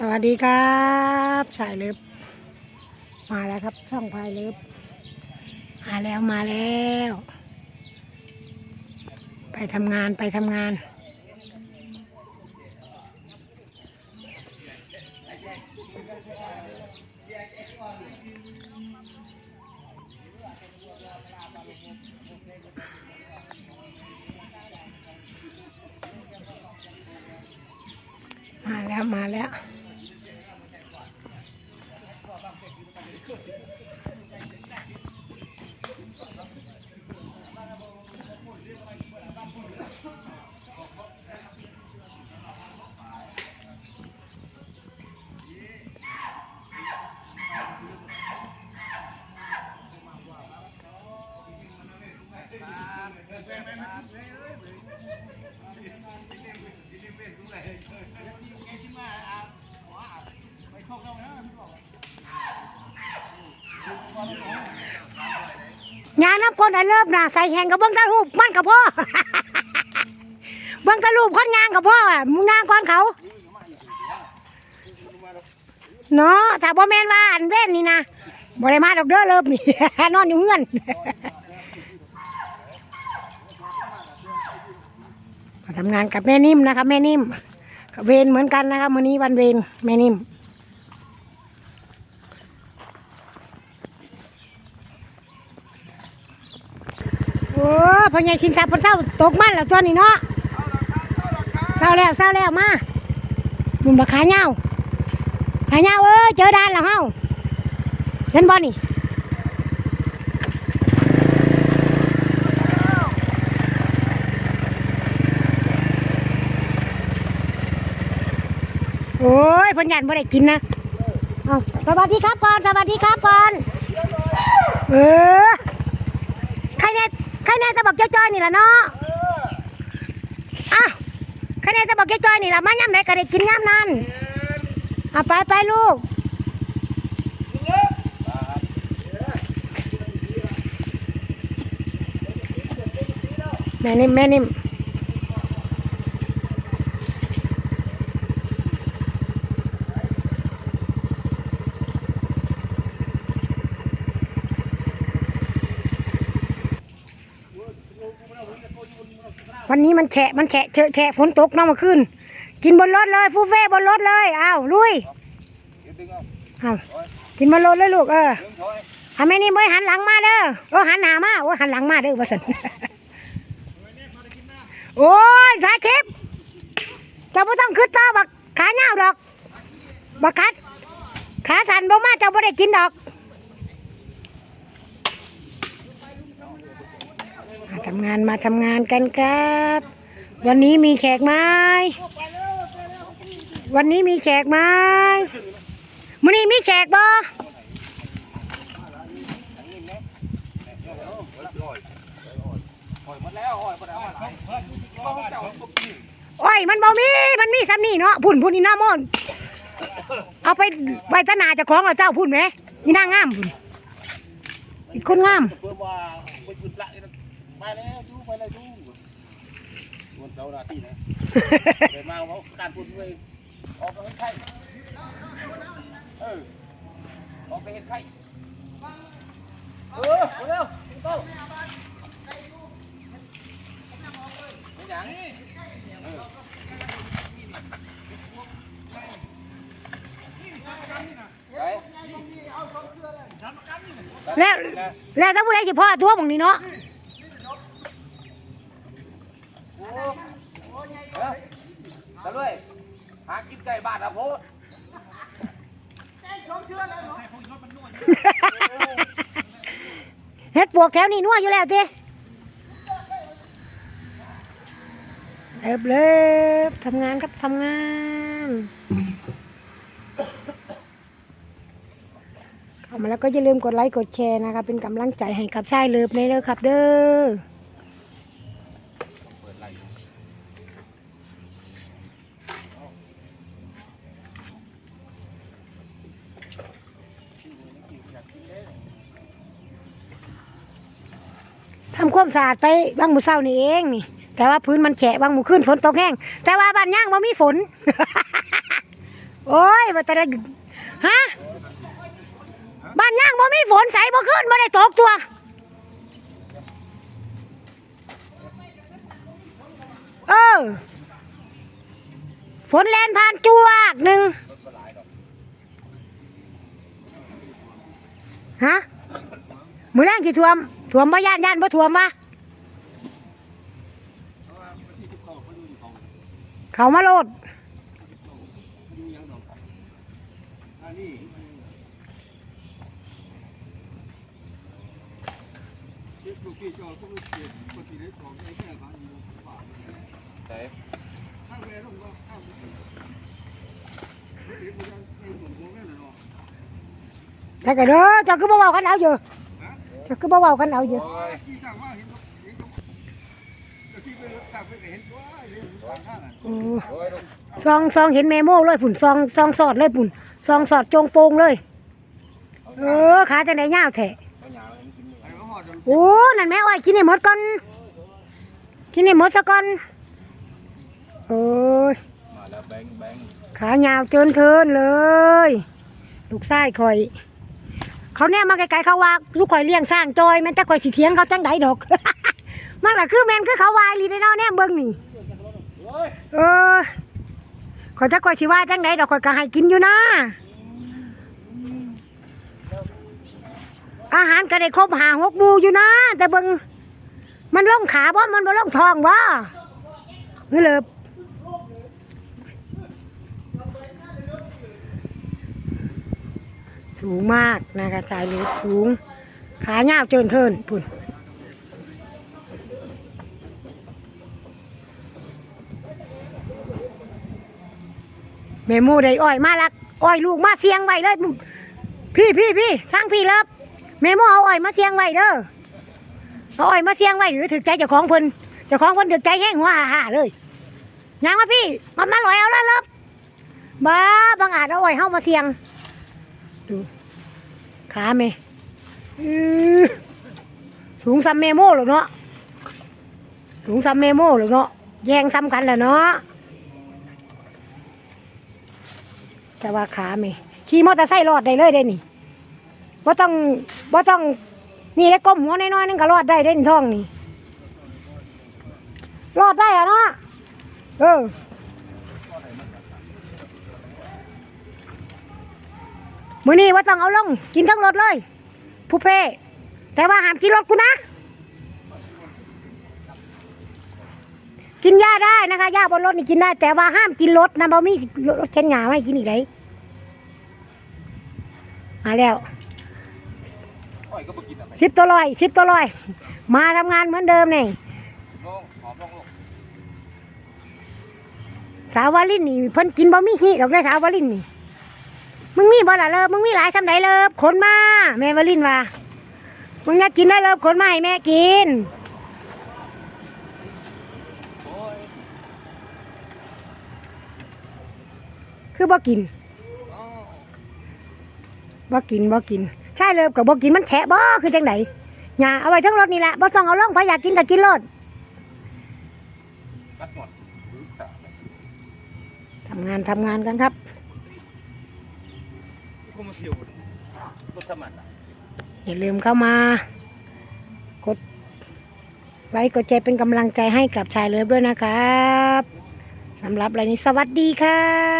สวัสดีครับชายเลิฟมาแล้วครับ ช่องพายเลิฟมาแล้วมาแล้ว ไปทำงานไปทำงานมาแล้วมาแล้ว ไปเข้าเข้านะพี่บอก ยาน้ำคนไอเลิฟนะใส่แหงกับเบิ้งตารูปมันกับพ่อ เบิ้งตารูปคนยางกับพ่ออะมึงยางก่อนเขาเนาะถ้าบ่แม่นว่าอันเว้นนี่นะบ่ได้มาดอกเด้อเลิฟนี่ นอนอยู่เฮือน มาทำงานกับแม่นิ่มนะคะแม่นิ่มเวรเหมือนกันนะคะมื้อนี้วันเวรแม่นิ่ม โอ้พ่อใหญ่ชินชาพนเศร้าตกมันแล้วตัวนี้เนาะเศร้าแล้วเศร้าแล้วมาหนุ่มราคาเงาขาเงาเอ้ยเจอดานแล้วเฮาเห็นบ่นี่โอ้ยพ่นยันบ่ได้กินนะเอาสวัสดีครับปอนสวัสดีครับปอนเออใครแน่ ใครแน่จะบอกเจ้าจ้อยนี่ล่ะเนาะอ้าวใครแน่จะบอกเจ้าจ้อยนี่ล่ะมาย่ำไหนก็ได้กินย่ำนั่นเอาไปไปลูกแม่นิ่มแม่นิ่ม วันนี้มันแฉะมันแฉะเฉอะแฉะฝนตกน้องมาขึ้น กินบนรถเลย ฟูเฟ่บนรถเลยอ้าวลุยเอาอ้ากินบนรถเลยลูกเออทำไมนี่บ่หันหลังมาเด้อโอ้หันหน้ามาโอ้หันหลังมาเด้อว่าสันโอ้ยถ่ายคลิปเจ้าบ่ต้องขึ้นต่อบักขาเน่าดอกบักคัดขาสั่นบ่มาเจ้าบ่ได้กินดอกมา ทำงานมาทำงานกันครับ วันนี้มีแขกไหมวันนี้มีแขกไหมมื้อนี้มีแขกบ้าเจ้าตกที่โอ้ยมันบ่มี มันมีซ้ำนี่เนาะพุ่นพุ่นนี่หน้ามอนเอาไปไว้ตนาจะคล้าของเอาเจ้าพุ่นไหมนี่นางามพุ่นอีกคนงาม ไปจุดละไปแล้วจูไปแล้วจูวันเสาร์อาทิตย์นะเดินมาเขาการพูดด้วยออกไปเห็นไข่เออออกไปเห็นไข่เออเร็วโต้ไม่ยังไปแล้วแล้วถ้าผู้ใดสิพ่อตัวบงนี้เนาะ โอ้เออ ตะลุยหากินไก่บ้านอะโพดเฮ็ดปวกแถวนี้นัวอยู่แล้วติเลิบเลิบทำงานครับทำงานเข้ามาแล้วก็อย่าลืมกดไลค์กดแชร์นะคะเป็นกำลังใจให้กับชายเลิฟในเด้อครับเด้อ ทำความสะอาดไปบ้างมือเศร้านี่เองนี่ แต่ว่าพื้นมันแฉะบ้างมือขึ้นฝนตกแห้ง แต่ว่าบ้านย่างบ่มีฝน โอ้ยว่าแต่ละฮะบ้านย่างบ่มีฝนใสบ่ขึ้นบ่ได้ตกตัวเออฝนแลนผ่านจวกหนึ่ง ฮะมือแรงที่ท่วมท่วมบ่ย่านย่านบ่ท่วมมาเขามาโลด ใช่แต่ก็เด้อเจ้าคือบ่เว้ากันเอาอยู่เจ้าคือบ่เว้ากันเอาอยู่โอ้ยโอ้โอ้ยลูกซองซองเห็นแมโม่เลยผุ่นซองซองสอดเลยผุ่นซองสอดจงโปงเลย เออขาจังได๋ยาวแท้เอาหยาให้มันกินเลยโอ้นั่นแม่อ้อยกินให้หมดก่อนกินให้หมดซะก่อนโอ้ยมาแล้วแบงค์แบงค์ขายาวเจินเทินเลย ลูกชายข่อย เขาเนี่ยมาไกลๆเขาว่าลูกข่อยเลี้ยงสร้างจอยแม่นแต่ข่อยสิเถียงเขาจังไดดอก มันก็คือแม่นคือเขาวายลีได้เนาะแน่เบิ่งนี่เออข่อยจะข่อยสิว่าจังไดดอกข่อยก็ให้กินอยู่นะอาหารก็ได้ครบหาหกหมู่อยู่นะ แต่เบิ่งมันลงขาบ่มันบ่ลงทองบ่นี่เลย สูงมากนะคะสายเลือดสูงขาเงาวเจินเทินพุ่นแม่หมูได้อ้อยมาลักอ้อยลูกมาเสียงไว้เลยพี่พี่พี่ทั้งพี่เลิฟแม่หมูเอาอ้อยมาเสียงไว้เด้อเอาอ้อยมาเสียงไว้หรือถึกใจเจ้าของเพิ่นเจ้าของเพิ่นถึกใจแห้งหัวห่าเลยยังมาพี่มามาลอยเอาแล้วเลิฟบ้าบางอาจเอาอ้อยเฮามาเสียงดู ขาเมสูงซ้ำเมโม่หรอเนาะสูงซ้ำเมโม่หรอเนาะแย่งซ้ำกันแหละเนาะแต่ว่าขาเมขี่มอเตอร์ไซค์รอดได้เลยได้นี่บ่ต้องบ่ต้องนี่ได้ก้มหัวน้อยๆนึงก็รอดได้ได้นี่ท้องนี่รอดได้อะเนาะเออ มื้อนี้ว่าต้องเอาลง กินทั้งรถเลย ผู้เพ่แต่ว่าห้ามกินรถกูนะ กินหญ้าได้นะคะหญ้าบนรถนี่กินได้ แต่ว่าห้ามกินรถนะบ่มีรถเช่นหญ้าไม่ให้กินอีกเลยมาแล้วอ้อยก็บ่กินอะไรสิบตัวลอยสิบตัวลอย มาทำงานเหมือนเดิมนี่ลงหอมลงลูกสาววาลินนี่เพิ่นกินบะหมี่ฮีดอกได้อสาววาลินนี่ มึงมีบ่ล่ะเลิฟมึงมีหลายสำไหนเลิฟขนมาแม่วาลินว่ามึงอยากกินได้เลิฟขนมาให้แม่กินโอ้ยคือบ่กินอ้าวบ่กินบ่กิน ใช่เลิฟกับบ่กินมันแฉะบ่คือจังไดอย่าเอาไว้ทั้งรถนี่แหละบ่ต้องเอาลงไผอยากกินก็กินรถกัดหมดทำงานทำงานกันครับ กูมาเที่ยวรถสมัคร อะอย่าลืมเข้ามากดไลค์กดแชร์เป็นกำลังใจให้กับชายเลิฟด้วยนะครับสำหรับรายนี้สวัสดีครับ